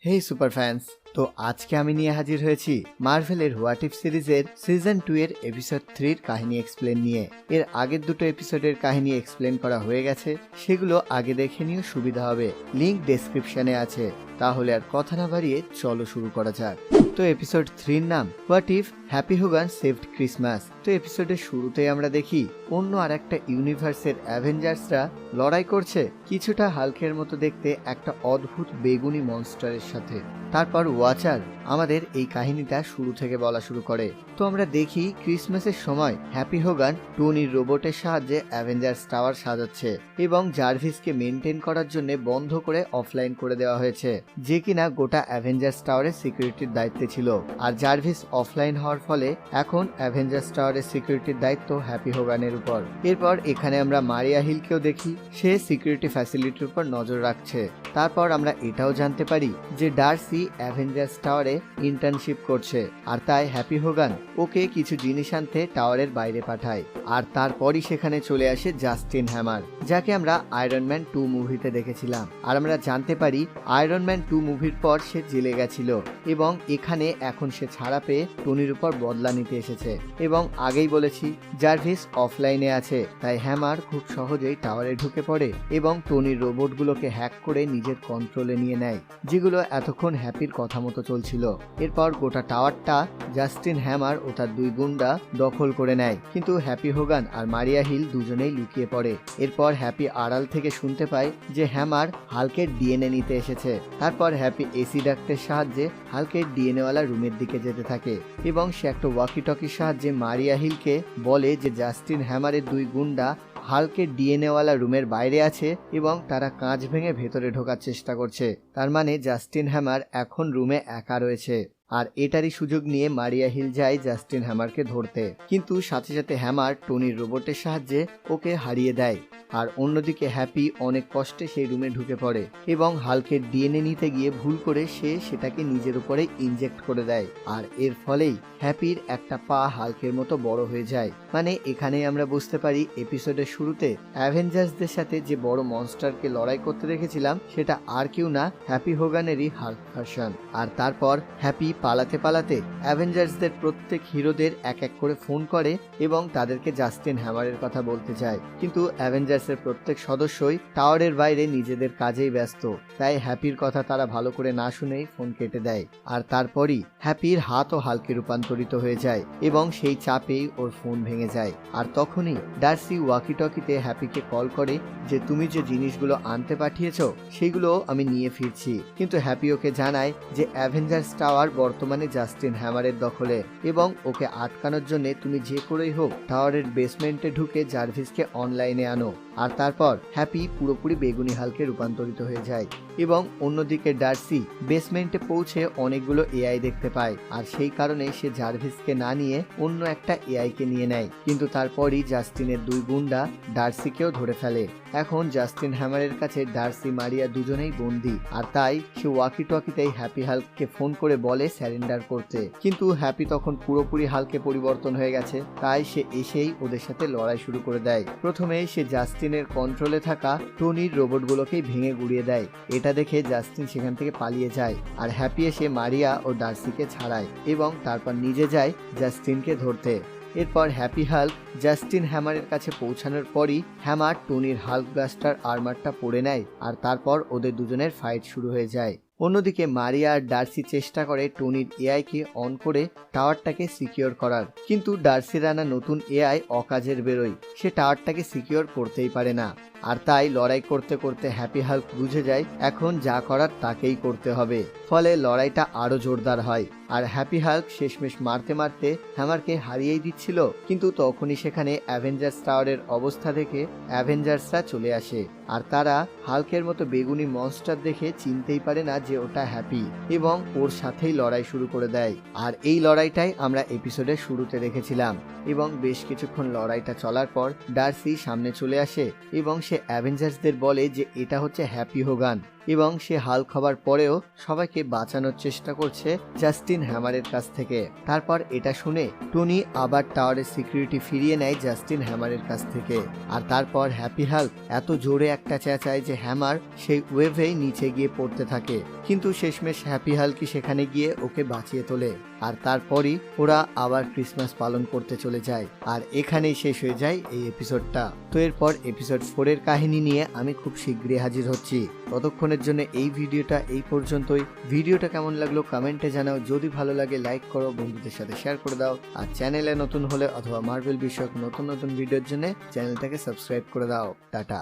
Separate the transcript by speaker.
Speaker 1: Hey super fans! তো আজকে আমি নিয়ে হাজির হয়েছি মার্ভেলের হোয়াট ইফ সিরিজের সিজন টু এর এপিসোড থ্রির কাহিনী এক্সপ্লেন নিয়ে। এর আগের দুটো এপিসোডের কাহিনী এক্সপ্লেন করা হয়ে গেছে, সেগুলো আগে দেখে নিয়েও সুবিধা হবে। লিংক ডেসক্রিপশনে আছে। তাহলে আর কথা না বাড়িয়ে চলো শুরু করা যাক। তো এপিসোড থ্রির নাম what if Happy Hogan saved Christmas তো এপিসোডের শুরুতেই আমরা দেখি, অন্য আর একটা ইউনিভার্সের অ্যাভেঞ্জার্সরা লড়াই করছে, কিছুটা হালকের মতো দেখতে একটা অদ্ভুত বেগুনি মনস্টারের সাথে। তারপর ওয়াচার আমাদের এই কাহিনীটা শুরু থেকে বলা শুরু করে। তো আমরা দেখি ক্রিসমাসের সময় হ্যাপি হোগান টনির রোবটের সাহায্যে অ্যাভেঞ্জার্স টাওয়ার সাজাচ্ছে এবং জার্ভিসকে মেনটেন করার জন্য বন্ধ করে অফলাইন করে দেওয়া হয়েছে, যে কিনা গোটা অ্যাভেঞ্জার্স টাওয়ারের সিকিউরিটির দায়িত্বে ছিল। আর জার্ভিস অফলাইন হওয়ার ফলে এখন অ্যাভেঞ্জার্স টাওয়ারের সিকিউরিটির দায়িত্ব হ্যাপি হোগানের উপর। এরপর এখানে আমরা মারিয়া হিলকেও দেখি, সে সিকিউরিটি ফ্যাসিলিটির উপর নজর রাখছে। তারপর আমরা এটাও জানতে পারি যে ডার্সি অ্যাভেঞ্জার্স টাওয়ারে ইন্টার্নশিপ করছে। আর তাই হ্যাপি হোগান ওকে কিছু জিনিস আনতে টাওয়ারের বাইরে পাঠায়। আর তারপরই সেখানে চলে আসে জাস্টিন হ্যামার যাকে আমরা আয়রন ম্যান টু মুভিতে দেখেছিলাম। আর আমরা জানতে পারি আয়রন ম্যান টু মুভির পর সে জেলে গেছিল এবং এখানে এখন সে ছাড়া পেয়ে টনির উপর বদলা নিতে এসেছে। এবং আগেই বলেছি জার্ভিস অফলাইনে আছে, তাই হ্যামার খুব সহজেই টাওয়ারে ঢুকে পড়ে এবং টনির রোবটগুলোকে হ্যাক করে নিজের কন্ট্রোলে নিয়ে নেয়, যেগুলো এতক্ষণ হ্যাপির কথা মতো চলছিল। এরপর গোটা টাওয়ারটা জাস্টিন হ্যামার ও তার দুই গুন্ডা দখল করে নেয়। কিন্তু হ্যাপি হোগান আর মারিয়া হিল দুজনেই লুকিয়ে পড়ে। এরপর হ্যাপি আড়াল থেকে শুনতে পায় যে হ্যামার হালকের ডিএনএ নিতে এসেছে। তারপর হ্যাপি এসি ডাক্তের সাহায্যে হালকের ডিএনএওয়ালা রুমের দিকে যেতে থাকে এবং সে একটা ওয়াকি টকির সাহায্যে মারিয়া হিলকে বলে যে জাস্টিন হ্যামারের দুই গুন্ডা হালকের ডিএনএওয়ালা রুমের বাইরে আছে এবং তারা কাঁচ ভেঙে ভেতরে ঢোকার চেষ্টা করছে। তার মানে জাস্টিন হ্যামার এখন রুমে একা রয়েছে। আর এটারই সুযোগ নিয়ে মারিয়া হিল যায় জাস্টিন হ্যামারকে ধরতে। কিন্তু সাথে সাথে হ্যামার টনির রোবটের সাহায্যে ওকে হারিয়ে দেয়। আর অন্যদিকে হ্যাপি অনেক কষ্টে সেই রুমে ঢুকে পড়ে এবং হালকের ডিএনএ নিতে গিয়ে ভুল করে সে সেটাকে নিজের উপরে ইনজেক্ট করে দেয়। আর এর ফলেই হ্যাপির একটা পা হালকের মতো বড় হয়ে যায়। মানে এখানেই আমরা বুঝতে পারি এপিসোডের শুরুতে অ্যাভেঞ্জার্সদের সাথে যে বড় মনস্টারকে লড়াই করতে দেখেছিলাম, সেটা আর কেউ না হ্যাপি হোগানেরই হাল্ক ভার্সন আর তারপর হ্যাপি পালাতে পালাতে অ্যাভেঞ্জার্সদের প্রত্যেক হিরোদের এক এক করে ফোন করে এবং তাদেরকে জাস্টিন হ্যামারের কথা বলতে চায়। কিন্তু অ্যাভেঞ্জার্সের প্রত্যেক সদস্যই টাওয়ারের বাইরে নিজেদের কাজেই ব্যস্ত। তাই হ্যাপির কথা তারা ভালো করে না শুনেই ফোন কেটে দেয়। আর তারপরই হ্যাপির হাতও হালকে রূপান্তরিত হয়ে যায় এবং সেই চাপেই ওর ফোন ভেঙে যায়। আর তখনই ডার্সি ওয়াকি টকিতে হ্যাপিকে কল করে যে, তুমি যে জিনিসগুলো আনতে পাঠিয়েছ, সেগুলো আমি নিয়ে ফিরছি। কিন্তু হ্যাপি ওকে জানায় যে, অ্যাভেঞ্জার্স টাওয়ার বর্তমানে জাস্টিন হ্যামারের দখলে এবং ওকে আটকানোর জন্য তুমি যে করেই হোক টাওয়ারের বেসমেন্টে ঢুকে জার্ভিসকে অনলাইনে আনো। আর তারপর হ্যাপি পুরোপুরি বেগুনি হালকে রূপান্তরিত হয়ে যায়। এবং অন্যদিকে ডার্সি বেসমেন্টে পৌঁছে অনেকগুলো এআই দেখতে পায়, আর সেই কারণে সে জার্ভিসকে না নিয়ে অন্য একটা এআইকে নিয়ে নেয়। কিন্তু তারপরই জাস্টিনের দুই গুন্ডা ডার্সিকেও ধরে ফেলে। এখন জাস্টিন হ্যামারের কাছে ডার্সি, মারিয়া দুজনেই বন্দি, আর তাই সে ওয়াকি টকিতেই হ্যাপি হালককে ফোন করে বলে স্যারেন্ডার করতে। কিন্তু হ্যাপি তখন পুরোপুরি হালকে পরিবর্তন হয়ে গেছে, তাই সে এসেই ওদের সাথে লড়াই শুরু করে দেয়। প্রথমে সে জাস্টিনের কন্ট্রোলে থাকা টনির রোবটগুলোকেই ভেঙে গুড়িয়ে দেয়। এটা দেখে জাস্টিন সেখান থেকে পালিয়ে যায় আর হ্যাপি এসে মারিয়া ও ডার্সিকে ছাড়ায় এবং তারপর নিজে যায় জাস্টিনকে ধরতে। এরপর হ্যাপি হাল্ক জাস্টিন হ্যামারের কাছে পৌঁছানোর পরই হ্যামার, টনির হাল্ক ব্লাস্টার আর্মারটা পরে নেয় আর তারপর ওদের দুজনের ফাইট শুরু হয়ে যায়। অন্যদিকে মারিয়া আর ডার্সি চেষ্টা করে টনির এআইকে অন করে টাওয়ারটাকে সিকিওর করার। কিন্তু ডার্সি রানা নতুন এআই অকাজের বেরোয়। সে টাওয়ারটাকে সিকিওর করতেই পারে না। আর তাই লড়াই করতে করতে হ্যাপি হাল্ক বুঝে যায়, এখন যা করার তাকেই করতে হবে। ফলে লড়াইটা আরও জোরদার হয়। আর হ্যাপি হাল্ক শেষমেশ মারতে মারতে হ্যামারকে হারিয়েই দিচ্ছিল, কিন্তু তখনই সেখানে অ্যাভেঞ্জার্স টাওয়ারের অবস্থা দেখে অ্যাভেঞ্জার্সরা চলে আসে। আর তারা হালকের মতো বেগুনি মনস্টার দেখে চিনতেই পারে না যে ওটা হ্যাপি এবং ওর সাথেই লড়াই শুরু করে দেয়। আর এই লড়াইটাই আমরা এপিসোডের শুরুতে দেখেছিলাম। এবং বেশ কিছুক্ষণ লড়াইটা চলার পর ডার্সি সামনে চলে আসে, এবং সে অ্যাভেঞ্জার্সদের বলে যে এটা হচ্ছে হ্যাপি হোগান এবং সে হাল খাবার পরেও সবাইকে বাঁচানোর চেষ্টা করছে জাস্টিন হ্যামারের কাছ থেকে। তারপর এটা শুনে টনি আবার টাওয়ারের সিকিউরিটি ফিরিয়ে নেয় জাস্টিন হ্যামারের কাছ থেকে। আর তারপর হ্যাপি হাল্ক এত জোরে একটা চেঁচায় যে হ্যামার সেই ওয়েভেই নিচে গিয়ে পড়তে থাকে। কিন্তু শেষমেশ হ্যাপি হালকি সেখানে গিয়ে ওকে বাঁচিয়ে তোলে। আর তারপরই ওরা আবার ক্রিসমাস পালন করতে চলে যায়। আর এখানেই শেষ হয়ে যায় এই এপিসোডটা তো এরপর এপিসোড ফোরের কাহিনী নিয়ে আমি খুব শীঘ্রই হাজির হচ্ছি। ততক্ষণের জন্য এই ভিডিওটা এই পর্যন্তই। ভিডিওটা কেমন লাগল কমেন্টে জানাও। যদি ভালো লাগে লাইক করো, বন্ধুদের সাথে শেয়ার করে দাও। আর চ্যানেলে নতুন হলে অথবা মার্বেল বিষয়ক নতুন নতুন ভিডিওর জন্য চ্যানেলটাকে সাবস্ক্রাইব করে দাও। টাটা।